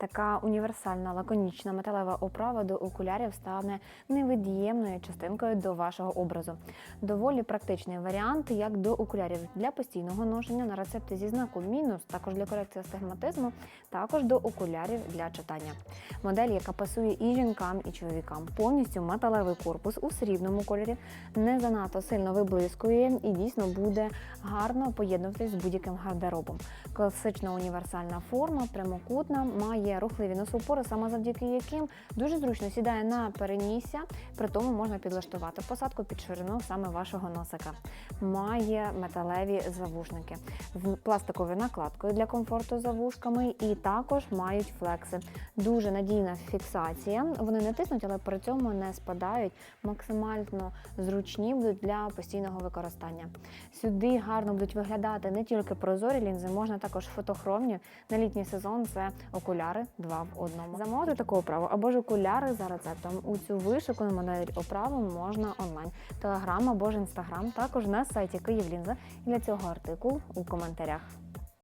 Така універсальна лаконічна металева оправа до окулярів стане невід'ємною частинкою до вашого образу. Доволі практичний варіант як до окулярів для постійного ношення на рецепти зі знаком мінус, також для корекції астигматизму, також до окулярів для читання. Модель, яка пасує і жінкам, і чоловікам. Повністю металевий корпус у срібному кольорі, не занадто сильно виблискує і дійсно буде гарно поєднуватись з будь-яким гардеробом. Класична універсальна форма, прямокутна, має рухливі носопори, саме завдяки яким дуже зручно сідає на перенісся, при тому можна підлаштувати посадку під ширину саме вашого носика. Має металеві завушники, з пластиковою накладкою для комфорту за вушками, і також мають флекси. Дуже надійна фіксація. Вони не тиснуть, але при цьому не спадають. Максимально зручні будуть для постійного використання. Сюди гарно будуть виглядати не тільки прозорі лінзи, можна також фотохромні. На літній сезон це окуляри два в одному. Замовити таку оправу або ж окуляри за рецептом. У цю вишикану модель оправу можна онлайн, телеграм або ж інстаграм, також на сайті Київлінза. І для цього артикул у коментарях.